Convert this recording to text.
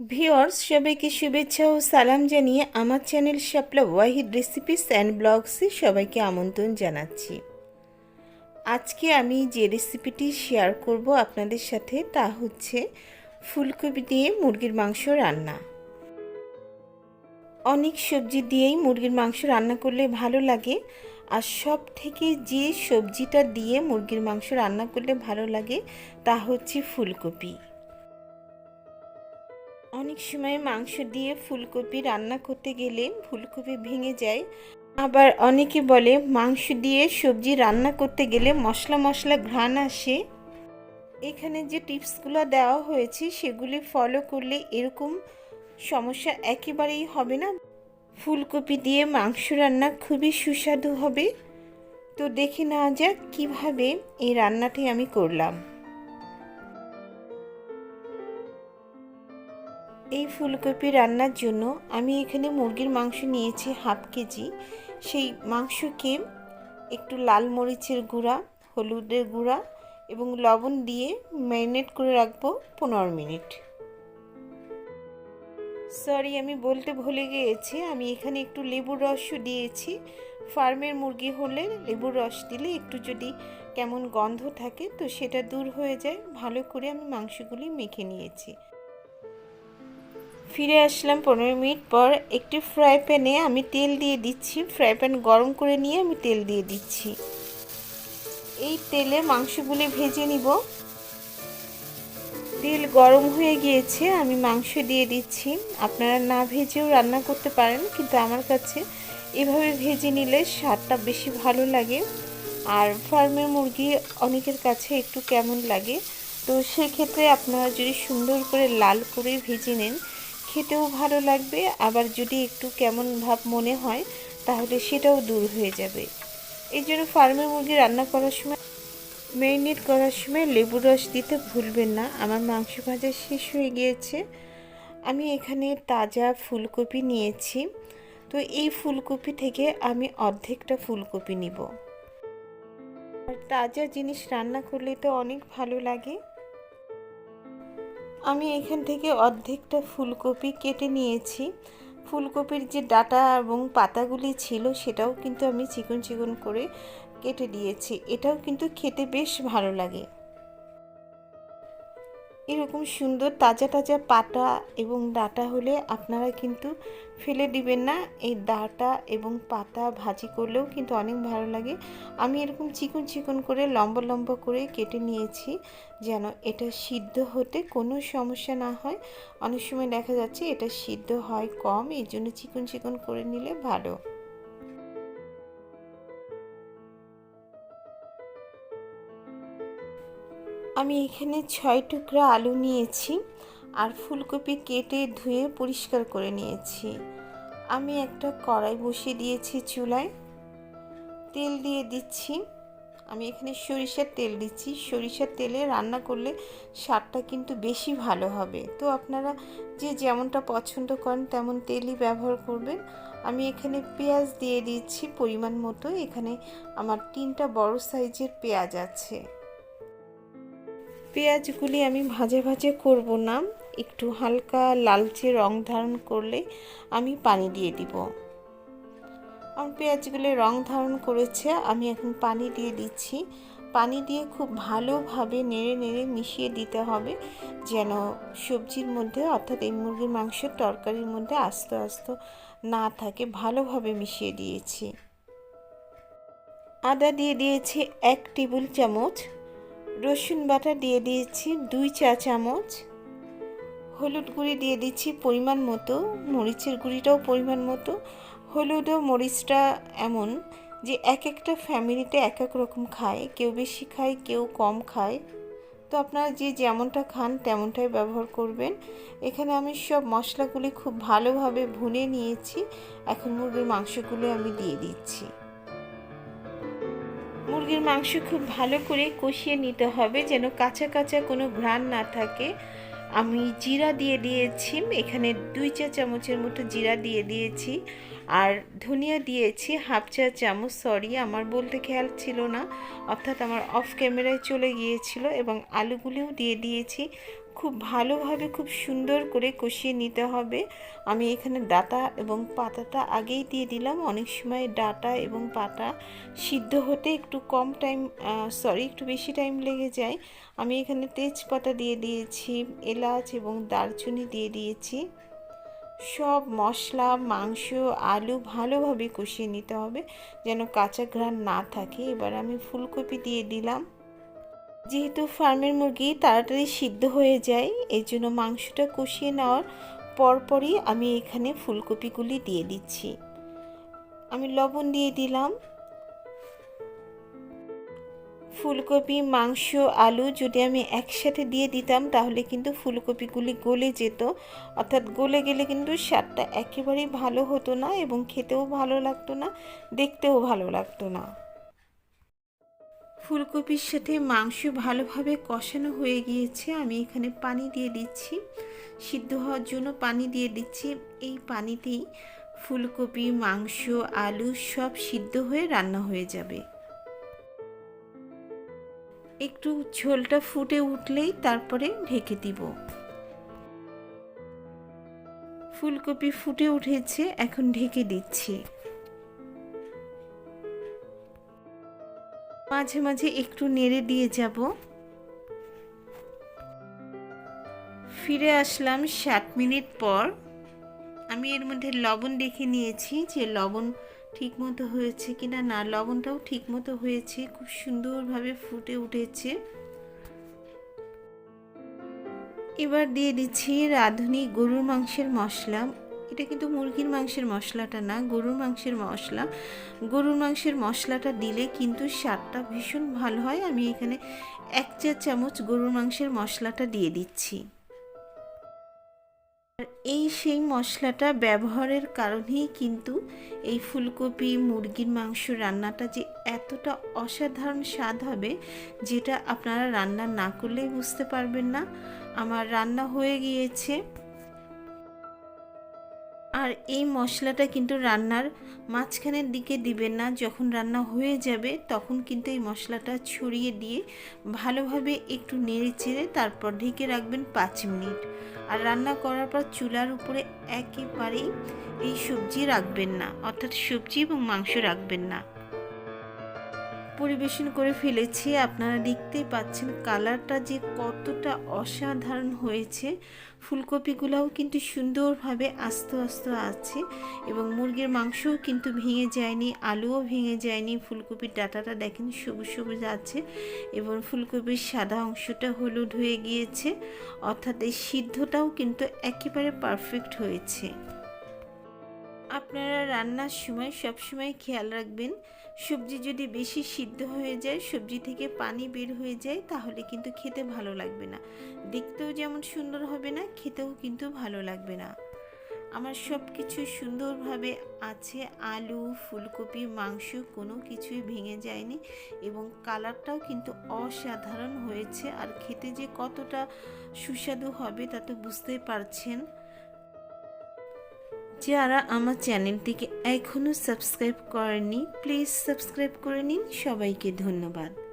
Viewers সবাইকে শুভেচ্ছা ও সালাম জানিয়ে আমার channel Shapla Wahid recipes and ব্লগসে সবাইকে আমন্ত্রণ জানাচ্ছি। আজকে আমি যে রেসিপিটি শেয়ার করব আপনাদের সাথে তা হচ্ছে ফুলকপি দিয়ে মুরগির মাংস রান্না। অনেক সবজি দিয়েই মুরগির মাংস রান্না করলে ভালো লাগে আর সব থেকে যে সবজিটা দিয়ে মুরগির মাংস রান্না করলে ভালো লাগে তা হচ্ছে ফুলকপি। অনেক সময় মাংস দিয়ে ফুলকপি রান্না করতে গেলে ফুলকপি ভেঙে যায়। আবার অনেকে বলে, মাংস দিয়ে সবজি রান্না করতে গেলে মশলা মশলা ঘ্রাণ আসে। এখানে যে টিপসগুলো দেওয়া হয়েছে, সেগুলি ফলো করলে এরকম সমস্যা একেবারেই হবে না। ফুলকপি দিয়ে মাংস রান্না খুবই সুস্বাদু হবে। তো দেখে নেওয়া যাক কীভাবে এই রান্নাটি আমি করলাম। এই ফুলকপি রান্নার জন্য আমি এখানে মুরগির মাংস নিয়েছি হাফ কেজি। সেই মাংসকে একটু লাল মরিচের গুঁড়া, হলুদের গুঁড়া এবং লবণ দিয়ে ম্যারিনেট করে রাখব পনেরো মিনিট। সরি, আমি বলতে ভুলে গিয়েছি। আমি এখানে একটু লেবুর রসও দিয়েছি। ফার্মের মুরগি হলে লেবুর রস দিলে একটু যদি কেমন গন্ধ থাকে তো সেটা দূর হয়ে যায়। ভালো করে আমি মাংসগুলি মেখে নিয়েছি। ফিরে আসলাম পনেরো মিনিট পর। একটি ফ্রাই প্যানে আমি তেল দিয়ে দিচ্ছি। ফ্রাই প্যান গরম করে নিয়ে আমি তেল দিয়ে দিচ্ছি। এই তেলে মাংসগুলি ভেজে নিব। তেল গরম হয়ে গিয়েছে, আমি মাংস দিয়ে দিচ্ছি। আপনারা না ভেজেও রান্না করতে পারেন, কিন্তু আমার কাছে এভাবে ভেজে নিলে স্বাদটা বেশি ভালো লাগে। আর ফার্মের মুরগি অনেকের কাছে একটু কেমন লাগে। তো সেক্ষেত্রে আপনারা যদি সুন্দর করে লাল করে ভেজে নেন খেতেও ভালো লাগবে, আবার যদি একটু কেমন ভাব মনে হয়, তাহলে সেটাও দূর হয়ে যাবে। এই জন্য ফার্মের মুরগি রান্না করার সময়, ম্যারিনেট করার সময় লেবু রস দিতে ভুলবেন না। আমার মাংস ভাজা শেষ হয়ে গিয়েছে। আমি এখানে তাজা ফুলকপি নিয়েছি। তো এই ফুলকপি থেকে আমি অর্ধেকটা ফুলকপি নিব। আর তাজা জিনিস রান্না করলে তো অনেক ভালো লাগে। আমি এখান থেকে অর্ধেকটা ফুলকপি কেটে নিয়েছি। ফুলকপির যে ডাটা এবং পাতাগুলি ছিল সেটাও কিন্তু আমি চিকন চিকন করে কেটে দিয়েছি। এটাও কিন্তু খেতে বেশ ভালো লাগে। এরকম সুন্দর তাজা তাজা পাতা এবং ডাটা হলে আপনারা কিন্তু ফেলে দিবেন না। এই ডাটা এবং পাতা ভাজি করলেও কিন্তু অনেক ভালো লাগে। আমি এরকম চিকন চিকন করে, লম্বা লম্বা করে কেটে নিয়েছি যেন এটা সিদ্ধ হতে কোনো সমস্যা না হয়। অনেক সময় দেখা যাচ্ছে এটা সিদ্ধ হয় কম এই জন্য চিকন চিকন করে নিলে ভালো। আমি এখানে ছয় টুকরা আলু নিয়েছি আর ফুলকপি কেটে ধুয়ে পরিষ্কার করে নিয়েছি। আমি একটা কড়াই বসিয়ে দিয়েছি চুলায়। তেল দিয়ে দিচ্ছি। আমি এখানে সরিষার তেল দিচ্ছি। সরিষার তেলে রান্না করলে স্বাদটা কিন্তু বেশি ভালো হবে। তো আপনারা যে যেমনটা পছন্দ করেন তেমন তেলই ব্যবহার করবেন। আমি এখানে পেঁয়াজ দিয়ে দিচ্ছি পরিমাণ মতো। এখানে আমার তিনটা বড় সাইজের পেঁয়াজ আছে। পেঁয়াজগুলি আমি ভাজে ভাজে করব না। একটু হালকা লালচে রং ধারণ করলে আমি পানি দিয়ে দিব। আমার পেঁয়াজগুলি রং ধারণ করেছে, আমি এখন পানি দিয়ে দিচ্ছি। পানি দিয়ে খুব ভালোভাবে নেড়ে নেড়ে মিশিয়ে দিতে হবে, যেন সবজির মধ্যে অর্থাৎ এই মুরগির মাংসের তরকারির মধ্যে আস্তে আস্তে না থাকে। ভালোভাবে মিশিয়ে দিয়েছি। আদা দিয়ে দিয়েছি এক টেবিল চামচ। রসুন বাটা দিয়ে দিয়েছি দুই চা চামচ। হলুদ গুঁড়ি দিয়ে দিচ্ছি পরিমাণ মতো, মরিচের গুঁড়িটাও পরিমাণ মতো। হলুদ ও মরিচটা এমন যে এক একটা ফ্যামিলিতে এক এক রকম খায়, কেউ বেশি খায়, কেউ কম খায়। তো আপনারা যে যেমনটা খান তেমনটাই ব্যবহার করবেন। এখানে আমি সব মশলাগুলি খুব ভালোভাবে ভুনে নিয়েছি। এখন মুরগির মাংসগুলো আমি দিয়ে দিচ্ছি। মুরগির মাংস খুব ভালো করে কষিয়ে নিতে হবে যেন কাঁচা কাঁচা কোনো ঘ্রাণ না থাকে। আমি জিরা দিয়ে দিয়েছি, এখানে দুই চা চামচের মতো জিরা দিয়ে দিয়েছি আর ধনিয়া দিয়েছি হাফ চা চামচ সরি আমার বলতে খেয়াল ছিল না, অর্থাৎ আমার অফ ক্যামেরায় চলে গিয়েছিল এবং আলুগুলিও দিয়ে দিয়েছি। খুব ভালোভাবে, খুব সুন্দর করে কষিয়ে নিতে হবে। আমি এখানে ডাটা এবং পাতাটা আগেই দিয়ে দিলাম। অনেক সময় ডাটা এবং পাতা সিদ্ধ হতে একটু কম টাইম সরি একটু বেশি টাইম লেগে যায়। আমি এখানে তেজপাতা দিয়ে দিয়েছি, এলাচ এবং দারচিনি দিয়ে দিয়েছি। সব মশলা, মাংস, আলু ভালোভাবে কষিয়ে নিতে হবে যেন কাঁচা ঘ্রাণ না থাকে। এবার আমি ফুলকপি দিয়ে দিলাম। যেহেতু ফার্মের মুরগি তাড়াতাড়ি সিদ্ধ হয়ে যায় এই জন্য মাংসটা কষিয়ে নেওয়ার পরপরই আমি এখানে ফুলকপিগুলি দিয়ে দিচ্ছি। আমি লবণ দিয়ে দিলাম। ফুলকপি, মাংস, আলু যদি আমি একসাথে দিয়ে দিতাম, তাহলে কিন্তু ফুলকপিগুলি গলে যেত। অর্থাৎ গলে গেলে কিন্তু স্বাদটা একেবারেই ভালো হতো না এবং খেতেও ভালো লাগতো না, দেখতেও ভালো লাগতো না। ফুলকপির সাথে মাংস ভালোভাবে কষানো হয়ে গিয়েছে। আমি এখানে পানি দিয়ে দিচ্ছি। সিদ্ধ হওয়ার জন্য পানি দিয়ে দিচ্ছি। এই পানিতেই ফুলকপি, মাংস, আলু সব সিদ্ধ হয়ে রান্না হয়ে যাবে। একটু ঝোলটা ফুটে উঠলেই তারপরে ঢেকে দিব। ফুলকপি ফুটে উঠেছে, এখন ঢেকে দিচ্ছি। মাঝে মাঝে একটু নেড়ে দিয়ে যাব। ফিরে আসলাম ষাট মিনিট পর। আমি এর মধ্যে লবণ দেখে নিয়েছি যে লবণ ঠিক মতো হয়েছে কিনা না, লবণটাও ঠিক মতো হয়েছে, খুব সুন্দরভাবে ফুটে উঠেছে। এবার দিয়ে দিচ্ছি রাঁধুনি গরুর মাংসের মশলা। এটা কিন্তু মুরগির মাংসের মশলাটা না, গরুর মাংসের মশলা। গরুর মাংসের মশলাটা দিলে কিন্তু স্বাদটা ভীষণ ভালো হয়। আমি এখানে এক চা চামচ গরুর মাংসের মশলাটা দিয়ে দিচ্ছি। আর এই সেই মশলাটা ব্যবহারের কারণেই কিন্তু এই ফুলকপি, মুরগির মাংস রান্নাটা যে এতটা অসাধারণ স্বাদ হবে, যেটা আপনারা রান্না না করলেই বুঝতে পারবেন না। আমার রান্না হয়ে গিয়েছে। আর এই মশলাটা কিন্তু রান্নার মাঝখানের দিকে দিবেন না। যখন রান্না হয়ে যাবে, তখন কিন্তু এই মশলাটা ছড়িয়ে দিয়ে ভালোভাবে একটু নেড়ে চেড়ে তারপর ঢেকে রাখবেন পাঁচ মিনিট। আর রান্না করার পর চুলার উপরে একেবারেই এই সবজি রাখবেন না, অর্থাৎ সবজি এবং মাংস রাখবেন না। পরিবেশন করে ফেলেছি। আপনারা দেখতেই পাচ্ছেন কালারটা যে কতটা অসাধারণ হয়েছে। ফুলকপিগুলোও কিন্তু সুন্দরভাবে আস্তে আস্তে আছে এবং মুরগির মাংসও কিন্তু ভেঙে যায়নি, আলুও ভেঙে যায়নি। ফুলকপির ডাটাটা দেখেন সবুজ সবুজ আছে এবং ফুলকপির সাদা অংশটা হলুদ হয়ে গিয়েছে, অর্থাৎ এই সিদ্ধটাও কিন্তু একেবারে পারফেক্ট হয়েছে। আপনারা রান্নার সময় সবসময় খেয়াল রাখবেন সবজি যদি বেশি সিদ্ধ হয়ে যায়, সবজি থেকে পানি বের হয়ে যায়, তাহলে কিন্তু খেতে ভালো লাগবে না। দেখতেও যেমন সুন্দর হবে না, খেতেও কিন্তু ভালো লাগবে না। আমার সব কিছু সুন্দরভাবে আছে, আলু, ফুলকপি, মাংস, কোনো কিছুই ভেঙে যায়নি এবং কালারটাও কিন্তু অসাধারণ হয়েছে। আর খেতে যে কতটা সুস্বাদু হবে তা তো বুঝতেই পারছেন। যারা আমার চ্যানেলটিকে এখনও সাবস্ক্রাইব করেনি প্লিজ সাবস্ক্রাইব করে নিন। সবাইকে ধন্যবাদ।